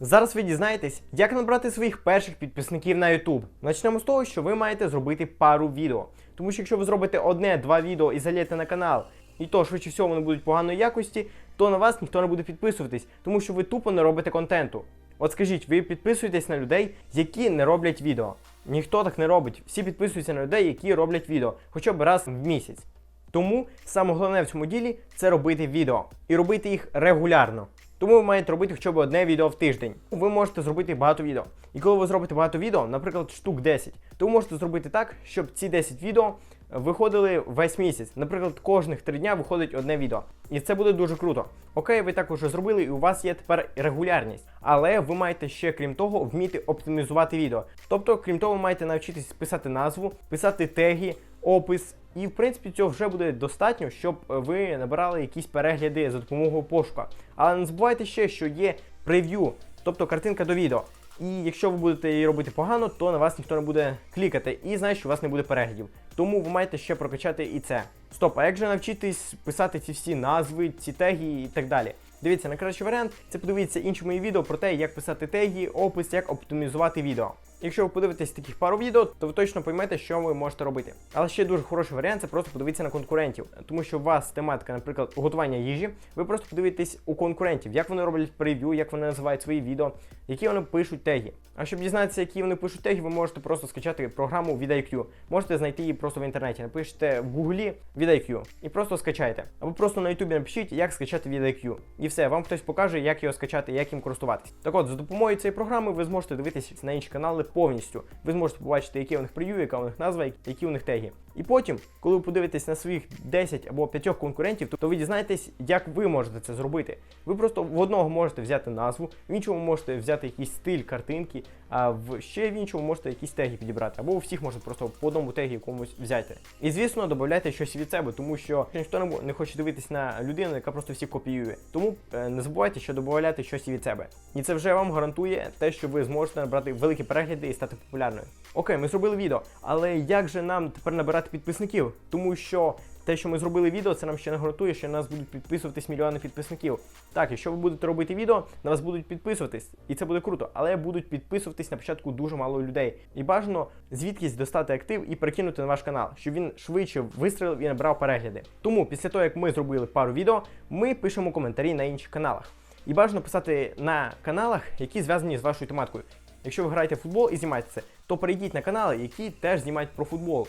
Зараз ви дізнаєтесь, як набрати своїх перших підписників на YouTube. Почнемо з того, що ви маєте зробити пару відео. Тому що якщо ви зробите одне-два відео і залієте на канал, і то швидше всього вони будуть поганої якості, то на вас ніхто не буде підписуватись, тому що ви тупо не робите контенту. От скажіть, ви підписуєтесь на людей, які не роблять відео. Ніхто так не робить. Всі підписуються на людей, які роблять відео, хоча б раз в місяць. Тому саме головне в цьому ділі це робити відео і робити їх регулярно. Тому ви маєте робити хоча б одне відео в тиждень. Ви можете зробити багато відео. І коли ви зробите багато відео, наприклад, штук 10, то ви можете зробити так, щоб ці 10 відео виходили весь місяць. Наприклад, кожних 3 дня виходить одне відео. І це буде дуже круто. Окей, ви так уже зробили, і у вас є тепер регулярність. Але ви маєте ще, крім того, вміти оптимізувати відео. Тобто, крім того, ви маєте навчитись писати назву, писати теги, опис. І в принципі цього вже буде достатньо, щоб ви набирали якісь перегляди за допомогою пошука. Але не забувайте ще, що є прев'ю, тобто картинка до відео. І якщо ви будете її робити погано, то на вас ніхто не буде клікати і знає, що у вас не буде переглядів. Тому ви маєте ще прокачати і це. Стоп, а як же навчитись писати ці всі назви, ці теги і так далі? Дивіться, найкращий варіант це подивитися інші мої відео про те, як писати теги, опис, як оптимізувати відео. Якщо ви подивитесь таких пару відео, то ви точно поймете, що ви можете робити. Але ще дуже хороший варіант це просто подивитися на конкурентів. Тому що у вас тематика, наприклад, готування їжі, ви просто подивитесь у конкурентів, як вони роблять прев'ю, як вони називають свої відео, які вони пишуть теги. А щоб дізнатися, які вони пишуть теги, ви можете просто скачати програму VidIQ. Можете знайти її просто в інтернеті. Напишете в Гуглі VidIQ і просто скачайте. Або просто на YouTube напишіть, як скачати VidIQ. І все, вам хтось покаже, як його скачати, як їм користуватись. Так от, за допомогою цієї програми ви зможете дивитися на інші канали повністю. Ви зможете побачити, які у них прев'ю, яка у них назва, які у них теги. І потім, коли ви подивитесь на своїх 10 або 5 конкурентів, то ви дізнаєтесь, як ви можете це зробити. Ви просто в одного можете взяти назву, в іншому можете взяти якийсь стиль картинки, а в ще в іншому можете якісь теги підібрати. Або у всіх можете просто по одному тегі якомусь взяти. І звісно, додавайте щось від себе, тому що ніхто не, не хоче дивитись на людину, яка просто всі копіює. Тому е, не забувайте, що додавати щось від себе. І це вже вам гарантує те, що ви зможете набрати великі перегляди і стати популярною. Окей, ми зробили відео, але як же нам тепер набирати підписників? Тому що те, що ми зробили відео, це нам ще не гарантує, що на нас будуть підписуватись мільйони підписників. Так, якщо ви будете робити відео, на вас будуть підписуватись, і це буде круто, але будуть підписуватись на початку дуже мало людей. І бажано звідкись достати актив і перекинути на ваш канал, щоб він швидше вистрілив і набрав перегляди. Тому після того, як ми зробили пару відео, ми пишемо коментарі на інших каналах. І бажано писати на каналах, які зв'язані з вашою тематикою. Якщо ви граєте в футбол і знімаєте це, то перейдіть на канали, які теж знімають про футбол.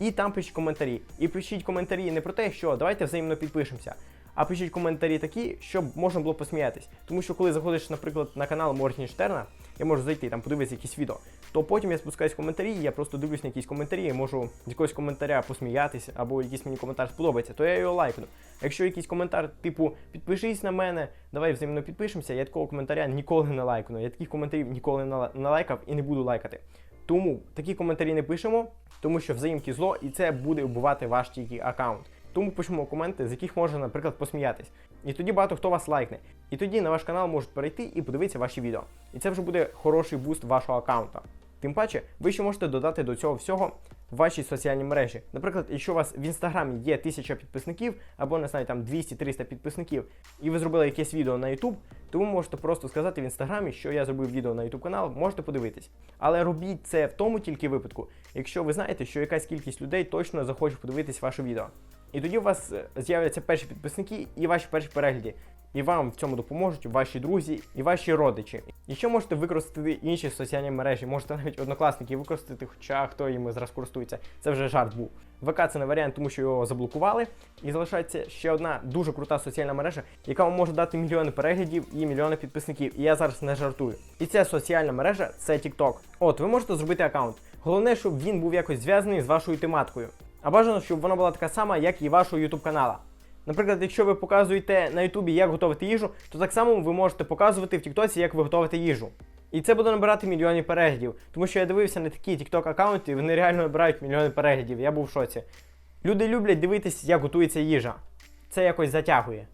І там пишіть коментарі. І пишіть коментарі не про те, що давайте взаємно підпишемося, а пишіть коментарі такі, щоб можна було посміятись. Тому що коли заходиш, наприклад, на канал Моргенштерна, я можу зайти там подивитися якісь відео, то потім я спускаюсь в коментарі, я просто дивлюсь на якісь коментарі, і можу з якогось коментаря посміятися, або якийсь мені коментар сподобається, то я його лайкну. Якщо якийсь коментар, типу, підпишись на мене, давай взаємно підпишемося, я такого коментаря ніколи не лайкну. Я таких коментарів ніколи не лайкав і не буду лайкати. Тому такі коментарі не пишемо, тому що взаємки зло, і це буде вбивати ваш тільки аккаунт. Тому пишемо коменти, з яких можна, наприклад, посміятись. І тоді багато хто вас лайкне. І тоді на ваш канал можуть перейти і подивитися ваші відео. І це вже буде хороший буст вашого аккаунта. Тим паче, ви ще можете додати до цього всього ваші соціальні мережі. Наприклад, якщо у вас в інстаграмі є 1000 підписників, або не знаю, там 200-300 підписників, і ви зробили якесь відео на YouTube, то ви можете просто сказати в інстаграмі, що я зробив відео на YouTube канал, можете подивитись. Але робіть це в тому тільки випадку, якщо ви знаєте, що якась кількість людей точно захоче подивитись ваше відео. І тоді у вас е, з'являться перші підписники і ваші перші перегляди. І вам в цьому допоможуть ваші друзі і ваші родичі. І ще можете використати інші соціальні мережі, можете навіть однокласники використати, хоча хто їм зараз користується. Це вже жарт був. ВК це не варіант, тому що його заблокували. І залишається ще одна дуже крута соціальна мережа, яка вам може дати мільйони переглядів і мільйони підписників. І я зараз не жартую. І ця соціальна мережа це TikTok. От, ви можете зробити аккаунт. Головне, щоб він був якось зв'язаний з вашою тематикою. А бажано, щоб вона була така сама, як і вашого YouTube канала. Наприклад, якщо ви показуєте на Ютубі, як готувати їжу, то так само ви можете показувати в Тіктоці, як ви готуєте їжу. І це буде набирати мільйони переглядів. Тому що я дивився на такі TikTok аккаунти, і вони реально набирають мільйони переглядів. Я був в шоці. Люди люблять дивитись, як готується їжа. Це якось затягує.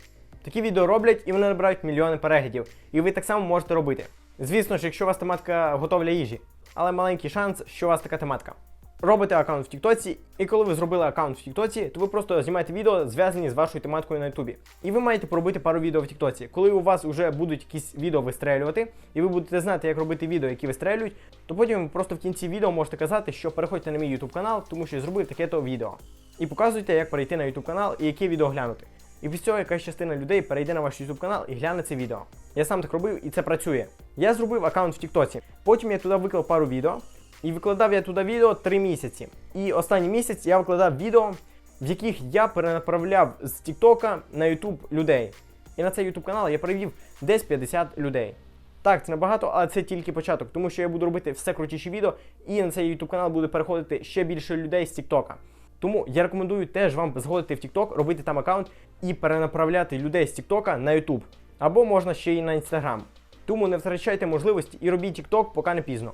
Такі відео роблять і вони набирають мільйони переглядів. І ви так само можете робити. Звісно ж, якщо у вас тематика готовля їжі, але маленький шанс, що у вас така тематика. Робите аккаунт в Тіктоці, і коли ви зробили аккаунт в Тіктоці, то ви просто знімаєте відео, зв'язані з вашою тематикою на Ютубі. І ви маєте поробити пару відео в Тіктоці. Коли у вас вже будуть якісь відео вистрелювати, і ви будете знати, як робити відео, які вистрелюють, то потім ви просто в кінці відео можете казати, що переходьте на мій YouTube канал, тому що я зробив таке-то відео. І показуйте, як перейти на YouTube канал і яке відео глянути. І після цього якась частина людей перейде на ваш YouTube канал і гляне це відео. Я сам так робив і це працює. Я зробив аккаунт в Тіктоці. Потім я туди виклав пару відео. І викладав я туди відео 3 місяці. І останній місяць я викладав відео, в яких я перенаправляв з Тіктока на YouTube людей. І на цей YouTube канал я привів десь 50 людей. Так, це небагато, але це тільки початок, тому що я буду робити все крутіші відео, і на цей YouTube канал буде переходити ще більше людей з Тіктока. Тому я рекомендую теж вам згодити в TikTok, робити там аккаунт і перенаправляти людей з TikTok на YouTube. Або можна ще й на Instagram. Тому не втрачайте можливості і робіть TikTok, поки не пізно.